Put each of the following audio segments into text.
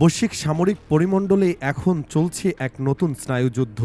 বৈশ্বিক সামরিক পরিমণ্ডলে এখন চলছে এক নতুন স্নায়ুযুদ্ধ,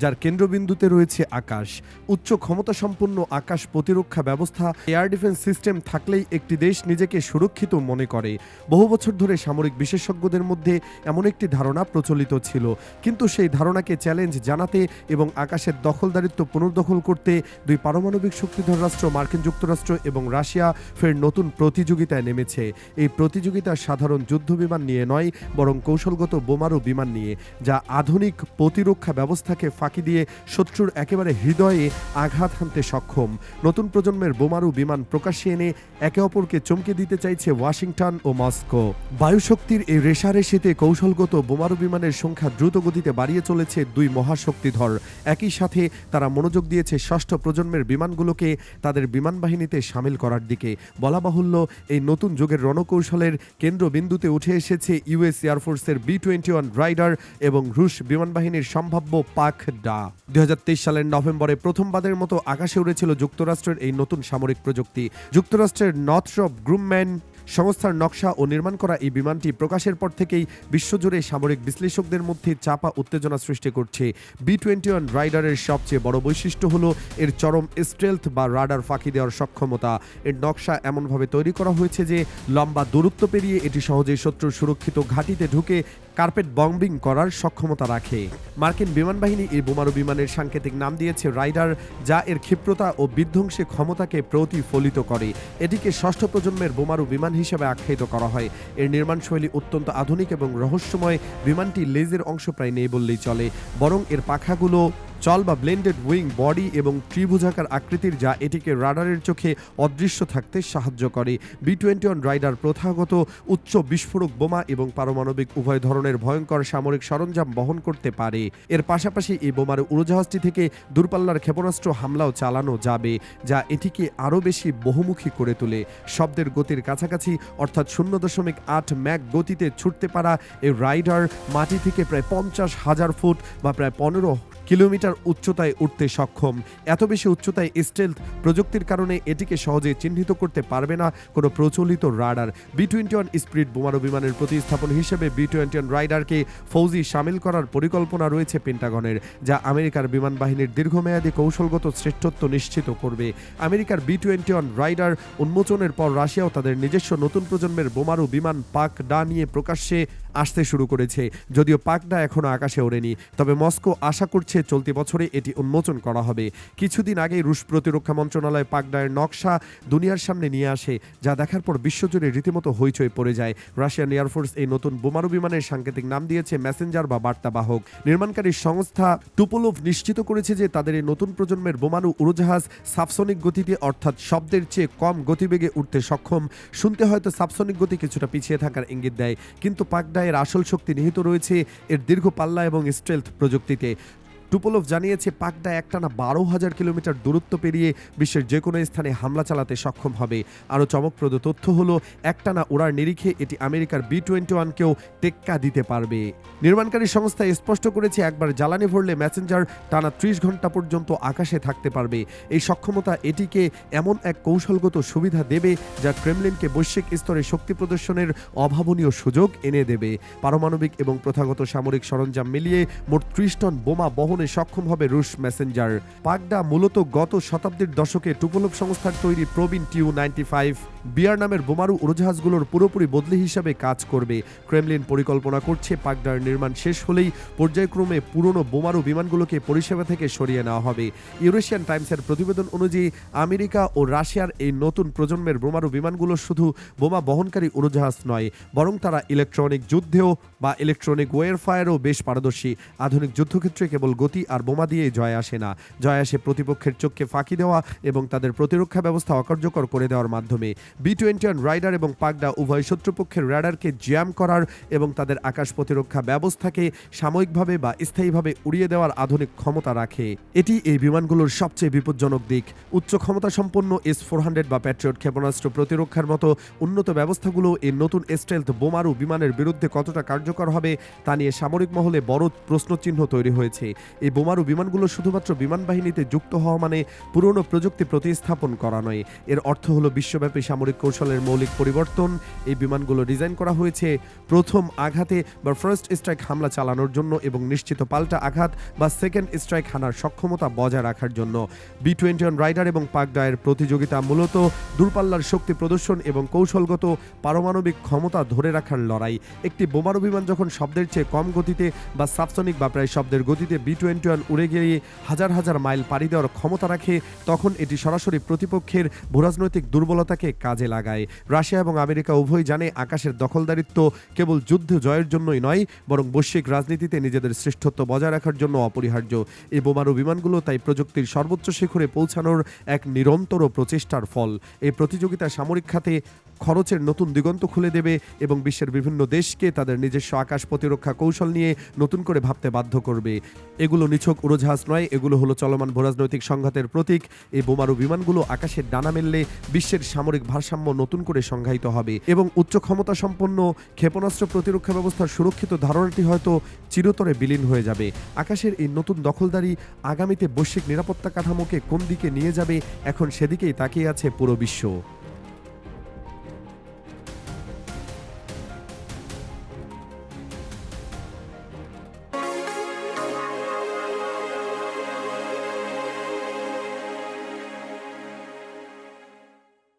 যার কেন্দ্রবিন্দুতে রয়েছে আকাশ। উচ্চ ক্ষমতাসম্পন্ন আকাশ প্রতিরক্ষা ব্যবস্থা, এয়ার ডিফেন্স সিস্টেম থাকলেই একটি দেশ নিজেকে সুরক্ষিত মনে করে। বহু বছর ধরে সামরিক বিশেষজ্ঞদের মধ্যে এমন একটি ধারণা প্রচলিত ছিল। কিন্তু সেই ধারণাকে চ্যালেঞ্জ জানাতে এবং আকাশের দখলদারিত্ব পুনর্দখল করতে দুই পারমাণবিক শক্তিধর রাষ্ট্র, মার্কিন যুক্তরাষ্ট্র এবং রাশিয়া ফের নতুন প্রতিযোগিতায় নেমেছে। এই প্রতিযোগিতা সাধারণ যুদ্ধবিমান নিয়ে নয় বরং কৌশলগত বোমারু বিমান নিয়ে, যা আধুনিক প্রতিরক্ষা ব্যবস্থাকে ফাঁকি দিয়ে শত্রুর একেবারে হৃদয়ে আঘাত হানতে সক্ষম। নতুন প্রজন্মের বোমারু বিমান প্রকাশ্যে এনে একে অপরকে চমকে দিতে চাইছে ওয়াশিংটন ও মস্কো। বায়ুশক্তির এই রেশারেশিতে কৌশলগত বোমারু বিমানের সংখ্যা দ্রুত গতিতে বাড়িয়ে চলেছে দুই মহাশক্তিধর। একই সাথে তারা মনোযোগ দিয়েছে ষষ্ঠ প্রজন্মের বিমানগুলোকে তাদের বিমান বাহিনীতে সামিল করার দিকে। বলা বাহুল্য, এই নতুন যুগের রণকৌশলের কেন্দ্রবিন্দুতে উঠে এসেছে ইউএস এয়ারফোর্সের বি টোয়েন্টি ওয়ান রাইডার এবং রুশ বিমান বাহিনীর সম্ভাব্য পাক ডা। দুই হাজার তেইশ সালের নভেম্বরে প্রথমবারের মতো আকাশে উড়েছিল যুক্তরাষ্ট্রের এই নতুন সামরিক প্রযুক্তি। যুক্তরাষ্ট্রের নর্থরপ গ্রুমম্যান সংস্থার নকশা ও নির্মাণ করা এই বিমানটি প্রকাশের পর থেকেই বিশ্বজুড়ে সামরিক বিশ্লেষকদের মধ্যে চাপা উত্তেজনা সৃষ্টি করছে। বি টোয়েন্টি ওয়ান রাইডারের সবচেয়ে বড় বৈশিষ্ট্য হল এর চরম স্ট্রেলথ বা রাডার ফাঁকি দেওয়ার সক্ষমতা। এর নকশা এমনভাবে তৈরি করা হয়েছে যে লম্বা দূরত্ব পেরিয়ে এটি সহজেই শত্রুর সুরক্ষিত ঘাঁটিতে ঢুকে কার্পেট বম্বিং করার সক্ষমতা রাখে। মার্কিন বিমান বাহিনী এই বোমারু বিমানের সাংকেতিক নাম দিয়েছে রাইডার, যা এর ক্ষিপ্রতা ও বিধ্বংসী ক্ষমতাকে প্রতিফলিত করে। এটিকে ষষ্ঠ প্রজন্মের বোমারু বিমান হিসেবে আখ্যায়িত করা হয়। এর নির্মাণশৈলী অত্যন্ত আধুনিক এবং রহস্যময়। বিমানটি লেজের অংশ প্রায় নেই বললেই চলে। বরং এর পাখাগুলো চল বা ব্লেন্ডেড উইং, বডি এবং ত্রিভুজাকার আকৃতির যা এটিকে রাডারের চোখে অদৃশ্য থাকতে সাহায্য করে। বি টোয়েন্টি ওয়ান রাইডার প্রথাগত উচ্চ বিস্ফোরক বোমা এবং পারমাণবিক উভয় ধরনের ভয়ঙ্কর সামরিক সরঞ্জাম বহন করতে পারে। এর পাশাপাশি এই বোমার উড়োজাহাজটি থেকে দূরপাল্লার ক্ষেপণাস্ত্র হামলাও চালানো যাবে, যা এটিকে আরও বেশি বহুমুখী করে তোলে। শব্দের গতির কাছাকাছি, অর্থাৎ শূন্য দশমিক আট ম্যাক গতিতে ছুটতে পারা এই রাইডার মাটি থেকে প্রায় পঞ্চাশ হাজার ফুট বা প্রায় পনেরো কিলোমিটার উচ্চতায় উঠতে সক্ষম। এত বেশি উচ্চতায় স্টেলথ প্রযুক্তির কারণে এটিকে সহজে চিহ্নিত করতে পারবে না কোনো প্রচলিত radar. B twenty one spirit বোমারু বিমানের প্রতিস্থাপন হিসেবে বি টোয়েন্টি ওয়ান রাইডারকে ফৌজি সামিল করার পরিকল্পনা রয়েছে পেন্টাগনের যা আমেরিকার বিমান বাহিনীর দীর্ঘমেয়াদী কৌশলগত শ্রেষ্ঠত্ব নিশ্চিত করবে। আমেরিকার বি টোয়েন্টি ওয়ান রাইডার উন্মোচনের পর রাশিয়াও তাদের নিজস্ব নতুন প্রজন্মের বোমারু বিমান পাক ডা নিয়ে প্রকাশ্যে আসতে শুরু করেছে। যদিও পাকডা এখনও আকাশে ওড়েনি, তবে মস্কো আশা করছে চলতি বছরে এটি উন্মোচন করা হবে। কিছুদিন আগেই রুশ প্রতিরক্ষা মন্ত্রণালয় পাকডায়ের নকশা দুনিয়ার সামনে নিয়ে আসে, যা দেখার পর বিশ্বজুড়ে রীতিমতো হইচই পড়ে যায়। রাশিয়ান এয়ারফোর্স এই নতুন বোমারু বিমানের সাংকেতিক নাম দিয়েছে মেসেঞ্জার বা বার্তাবাহক। নির্মাণকারী সংস্থা টুপোলোভ নিশ্চিত করেছে যে তাদের এই নতুন প্রজন্মের বোমারু উড়োজাহাজ সাবসনিক গতিতে, অর্থাৎ শব্দের চেয়ে কম গতিবেগে উঠতে সক্ষম। শুনতে হয়তো সাবসনিক গতি কিছুটা পিছিয়ে থাকার ইঙ্গিত দেয়, কিন্তু পাকডায়ের আসল শক্তি নিহিত রয়েছে। এর দীর্ঘ পাল্লা এবং স্ট্রেলথ প্রযুক্তিতে। টুপোলভ জানিয়েছে পাকডা একটানা বারো হাজার কিলোমিটার দূরত্ব পেরিয়ে বিশ্বের যে কোনো স্থানে হামলা চালাতে সক্ষম হবে। আরও চমকপ্রদ তথ্য হলো, একটানা ওড়ার নিরিখে এটি আমেরিকার বি টোয়েন্টি ওয়ানকেও টেক্কা দিতে পারবে। নির্মাণকারী সংস্থা স্পষ্ট করেছে, একবার জ্বালানি ভরলে ম্যাসেঞ্জার টানা ত্রিশ ঘণ্টা পর্যন্ত আকাশে থাকতে পারবে। এই সক্ষমতা এটিকে এমন এক কৌশলগত সুবিধা দেবে, যা ক্রেমলিনকে বৈশ্বিক স্তরে শক্তি প্রদর্শনের অভাবনীয় সুযোগ এনে দেবে। পারমাণবিক এবং প্রথাগত সামরিক সরঞ্জাম মিলিয়ে মোট ত্রিশ টন বোমা বহনে সক্ষম হবে রুশ মেসেঞ্জার। পাকডা মূলত গত শতাব্দীর দশকে টুপোলভ সংস্থার তৈরি প্রবীণ টিউ নাইনটি ফাইভ বিয়ার নামের বোমারু উড়োজাহাজগুলোর পুরোপুরি বদলি হিসাবে কাজ করবে। ক্রেমলিন পরিকল্পনা করছে পাকডার নির্মাণ শেষ হলেই পর্যায়ক্রমে পুরনো বোমারু বিমানগুলোকে পরিষেবা থেকে সরিয়ে নেওয়া হবে। ইউরেশিয়ান টাইমসের প্রতিবেদন অনুযায়ী, আমেরিকা ও রাশিয়ার এই নতুন প্রজন্মের বোমারু বিমানগুলো শুধু বোমা বহনকারী উড়োজাহাজ নয়, বরং তারা ইলেকট্রনিক যুদ্ধেও বা ইলেকট্রনিক ওয়ারফায়ারও বেশ পারদর্শী। আধুনিক যুদ্ধক্ষেত্রে কেবল গতি আর বোমা দিয়ে জয় আসে না। জয় আসে প্রতিপক্ষের চোখকে ফাঁকি দেওয়া এবং তাদের প্রতিরক্ষা ব্যবস্থা অকার্যকর করে দেওয়ার মাধ্যমে। বি টোয়েন্টি রাইডার এবং পাকডা উভয় শত্রুপক্ষের রাডারকে জ্যাম করার এবং তাদের আকাশ প্রতিরক্ষা ব্যবস্থাকে সাময়িকভাবে বা স্থায়ীভাবে উড়িয়ে দেওয়ার আধুনিক ক্ষমতা রাখে। এটি এই বিমানগুলোর সবচেয়ে বিপজ্জনক দিক। উচ্চ ক্ষমতা সম্পন্ন এস ফোর হান্ড্রেড বা প্যাট্রিয়ট ক্ষেপণাস্ত্র প্রতিরক্ষার মতো উন্নত ব্যবস্থাগুলো এই নতুন স্টেলথ বোমারু বিমানের বিরুদ্ধে কতটা কার্যকর হবে তা নিয়ে সামরিক মহলে বড় প্রশ্নচিহ্ন তৈরি হয়েছে। এই বোমারু বিমানগুলো শুধুমাত্র বিমান বাহিনীতে যুক্ত হওয়া মানে পুরনো প্রযুক্তি প্রতিস্থাপন করা নয়। এর অর্থ হলো বিশ্বব্যাপী সামরিক কৌশলের মৌলিক পরিবর্তন। এই বিমানগুলো ডিজাইন করা হয়েছে প্রথম আঘাতে বা ফার্স্ট স্ট্রাইক হামলা চালানোর জন্য এবং নিশ্চিত পাল্টা আঘাত বা সেকেন্ড স্ট্রাইক হানার সক্ষমতা বজায় রাখার জন্য। বি টোয়েন্টি ওয়ান রাইডার এবং পাকডায়ের প্রতিযোগিতা মূলত দূরপাল্লার শক্তি প্রদর্শন এবং কৌশলগত পারমাণবিক ক্ষমতা ধরে রাখার লড়াই। একটি বোমারু বিমান যখন শব্দের চেয়ে কম গতিতে বা সাবসনিক বা প্রায় শব্দের গতিতে বি টোয়েন্টি ওয়ান উড়ে গিয়ে হাজার হাজার মাইল পাড়ি দেওয়ার ক্ষমতা রাখে, তখন এটি সরাসরি প্রতিপক্ষের ভূরাজনৈতিক দুর্বলতাকে কাজে লাগায়। রাশিয়া এবং আমেরিকা উভয় জানে আকাশের দখলদারিত্ব কেবল যুদ্ধ জয়ের জন্যই নয়, বরং বৈশ্বিক রাজনীতিতে নিজেদের শ্রেষ্ঠত্ব বজায় রাখার জন্য অপরিহার্য। এই বোমারু বিমানগুলো তাই প্রযুক্তির সর্বোচ্চ শিখরে পৌঁছানোর এক নিরন্তর প্রচেষ্টার ফল। এই প্রতিযোগিতা সামরিক খাতে খরচের নতুন দিগন্ত খুলে দেবে এবং বিশ্বের বিভিন্ন দেশকে তাদের নিজস্ব আকাশ প্রতিরক্ষা কৌশল নিয়ে নতুন করে ভাবতে বাধ্য করবে। এগুলো নিছক উড়োজাহাজ নয়, এগুলো হলো চলমান ভূরাজনৈতিক সংঘাতের প্রতীক। এই বোমারু বিমানগুলো আকাশের ডানা মেললে বিশ্বের সামরিক ভারসাম্য নতুন করে সংজ্ঞায়িত হবে এবং উচ্চ ক্ষমতা সম্পন্ন ক্ষেপণাস্ত্র প্রতিরক্ষা ব্যবস্থার সুরক্ষিত ধারণাটি হয়তো চিরতরে বিলীন হয়ে যাবে। আকাশের এই নতুন দখলদারি আগামীতে বৈশ্বিক নিরাপত্তা কাঠামোকে কোন দিকে নিয়ে যাবে, এখন সেদিকেই তাকিয়ে আছে পুরো বিশ্ব।